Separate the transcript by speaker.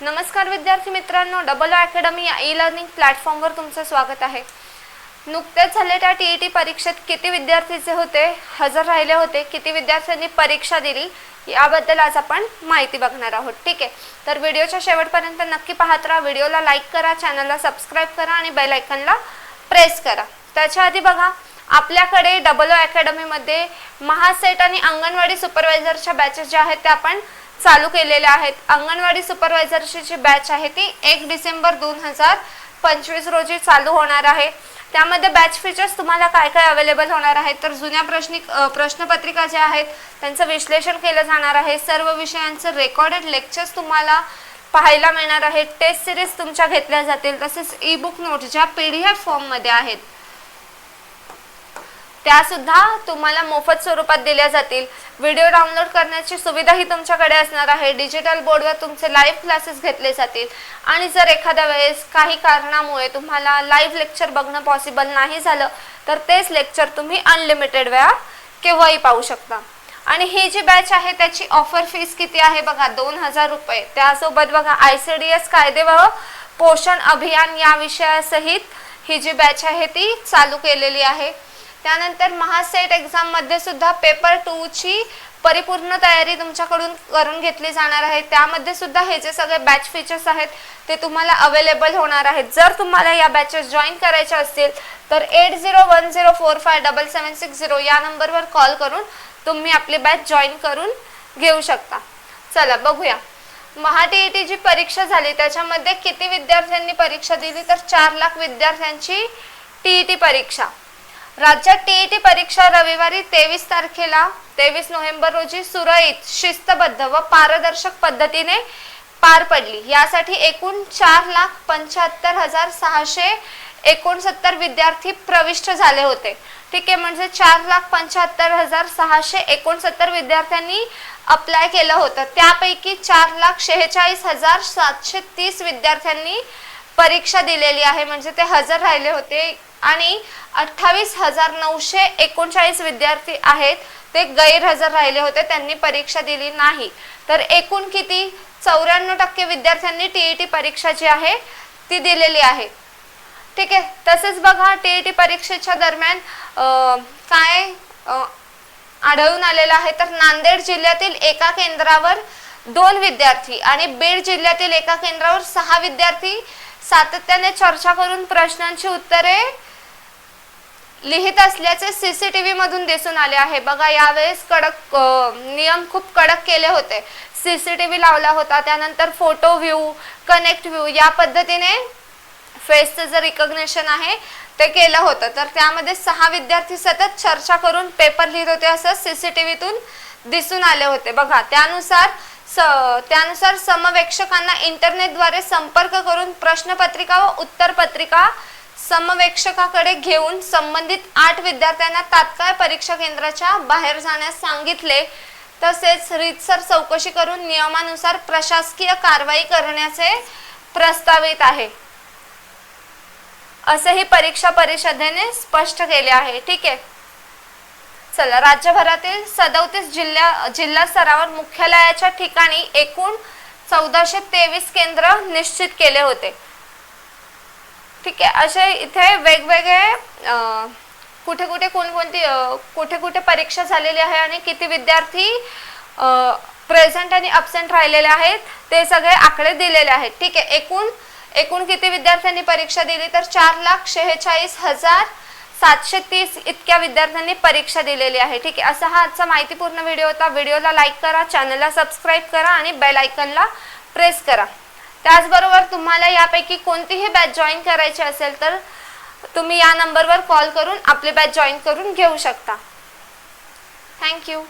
Speaker 1: नमस्कार विद्यार्थी मित्रांनो डबल ओ अकॅडमी या ई लर्निंग प्लॅटफॉर्मवर तुमचं स्वागत आहे. नुकत्याच झालेल्या टी ई टी परीक्षेत किती विद्यार्थीचे होते हजर राहिले होते किती विद्यार्थ्यांनी परीक्षा दिली याबद्दल आज आपण माहिती बघणार आहोत. ठीक आहे? तर व्हिडिओच्या शेवटपर्यंत नक्की पाहत राहा. व्हिडिओला लाईक करा चॅनलला सबस्क्राईब करा आणि बेल आयकनला प्रेस करा. त्याच्या आधी बघा आपल्याकडे डबल ओ अकॅडमीमध्ये महासेट आणि अंगणवाडी सुपरवायझरच्या बॅचेस ज्या आहेत त्या आपण चालू केलेल्या आहेत. अंगणवाडी सुपरवायझरची जी बॅच आहे ती एक डिसेंबर दोन हजार पंचवीस रोजी चालू होणार आहे. त्यामध्ये बॅच फीचर्स तुम्हाला काय काय अवेलेबल होणार आहेत? तर जुन्या प्रश्नी प्रश्नपत्रिका ज्या आहेत त्यांचं विश्लेषण केलं जाणार आहे. सर्व विषयांचं रेकॉर्डेड लेक्चर्स तुम्हाला पाहायला मिळणार आहे टेस्ट सिरीज तुमच्या घेतल्या जातील. तसेच ई बुक नोट ज्या पी डी एफ फॉर्ममध्ये आहेत त्या सुद्धा तुम्हाला मोफत स्वरूपात दिल्या जातील. व्हिडिओ डाउनलोड करण्याची सुविधाही तुमच्याकडे असणार आहे. डिजिटल बोर्डवर तुमचे लाईव्ह क्लासेस घेतले जातील. आणि जर एखाद्या वेळेस काही कारणामुळे तुम्हाला लाईव्ह लेक्चर बघणं पॉसिबल नाही झालं तर तेच लेक्चर तुम्ही अनलिमिटेड वेळा केव्हाही पाहू शकता. आणि ही जी बॅच आहे त्याची ऑफर फीस किती आहे बघा? दोन हजार रुपये. त्यासोबत बघा आय सी डी एस कायदे व पोषण अभियान या विषयासहित ही जी बॅच आहे ती चालू केलेली आहे. त्यानंतर महासेट एक्झाममध्ये सुद्धा पेपर टू ची परिपूर्ण तयारी तुमच्याकडून करून घेतली जाणार आहे. त्यामध्ये सुद्धा हे जे सगळे बॅच फीचर्स आहेत ते तुम्हाला अवेलेबल होणार आहेत. जर तुम्हाला या बॅचेस जॉईन करायच्या असतील तर eight zero one zero four five double seven six zero या नंबरवर कॉल करून तुम्ही आपली बॅच जॉईन करून घेऊ शकता. चला बघूया. महाटीईटी जी परीक्षा झाली. त्याच्यामध्ये किती विद्यार्थ्यांनी परीक्षा दिली? तर चार लाख विद्यार्थ्यांची टीईटी परीक्षा. राज्यात टीईटी परीक्षा रविवारी तेवीस तारखेला तेवीस नोव्हेंबर रोजी सुरळीत शिस्तबद्ध व पारदर्शक पद्धतीने पार पडली. यासाठी एकूण चार लाख पंच्याहत्तर हजार सहाशे एकोणसत्तर विद्यार्थी प्रविष्ट झाले होते. ठीक आहे म्हणजे चार लाख पंच्याहत्तर हजार सहाशे एकोणसत्तर विद्यार्थ्यांनी अप्लाय केलं होतं. त्यापैकी चार लाख शेहेचाळीस हजार सातशे तीस विद्यार्थ्यांनी परीक्षा दिलेली आहे. म्हणजे ते हजर राहिले होते. आणि अठ्ठावीस हजार नऊशे एकोणचाळीस विद्यार्थी आहेत. ते गैरहजर राहिले होते. त्यांनी परीक्षा दिली नाही. तर एकूण किती? चौऱ्याण्णव टक्के विद्यार्थ्यांनी टी ई टी परीक्षा जी आहे ती दिलेली आहे. ठीक आहे. तसेच बघा टी ई टी परीक्षेच्या दरम्यान काय आढळून आलेलं आहे. तर नांदेड जिल्ह्यातील एका केंद्रावर दोन विद्यार्थी आणि बीड जिल्ह्यातील एका केंद्रावर सहा विद्यार्थी सातत्याने चर्चा करून प्रश्नांची उत्तरे लिहित असल्याचे सीसीटीव्ही मधून दिसून आले आहे. बघा यावेळेस कडक नियम खूप कडक केले होते. सीसीटीव्ही लावला होता. त्यानंतर फोटो व्ह्यू कनेक्ट व्ह्यू या पद्धतीने फेसचं जे रिकग्नेशन आहे ते केलं होतं. तर त्यामध्ये सहा विद्यार्थी सतत चर्चा करून पेपर लिहित होते असं सीसीटीव्हीतून दिसून आले होते. बघा त्यानुसार स त्यानुसार समवेक्षकांना इंटरनेटद्वारे संपर्क करून प्रश्नपत्रिका व उत्तरपत्रिका समवेक्षकाकडे घेऊन संबंधित आठ विद्यार्थ्यांना तात्काळ परीक्षा केंद्राच्या बाहेर जाण्यास सांगितले. तसेच रीतसर चौकशी करून नियमानुसार प्रशासकीय कारवाई करण्याचे प्रस्तावित आहे. असेही परीक्षा परिषदेने स्पष्ट केले आहे. ठीक आहे. चला राज्यभरातील सदोतीस जिल्ह्या जिल्हा स्तरावर मुख्यालयाच्या ठिकाणी एकूण चौदाशे तेवीस केंद्र निश्चित केले होते. ठीक आहे असे इथे वेगवेगळे कुठे कुठे कोणकोणती कुठे कुठे परीक्षा झालेली आहे आणि किती विद्यार्थी प्रेझेंट आणि अबसेंट राहिलेले आहेत ते सगळे आकडे दिलेले आहेत. ठीक आहे एकूण एकूण किती विद्यार्थ्यांनी परीक्षा दिली तर चार लाख शेहेचाळीस हजार सातशे तीस इतक्या विद्यार्थ्यांनी परीक्षा दिलेली आहे. ठीक आहे असा हा आजचा माहितीपूर्ण व्हिडिओ होता. व्हिडिओला लाईक करा चॅनलला सबस्क्राईब करा आणि बेल आयकनला प्रेस करा. त्याचबरोबर तुम्हाला यापैकी कोणतीही बॅच जॉईन करायची असेल तर तुम्ही या नंबरवर कॉल करून आपली बॅच जॉईन करून घेऊ शकता. थँक्यू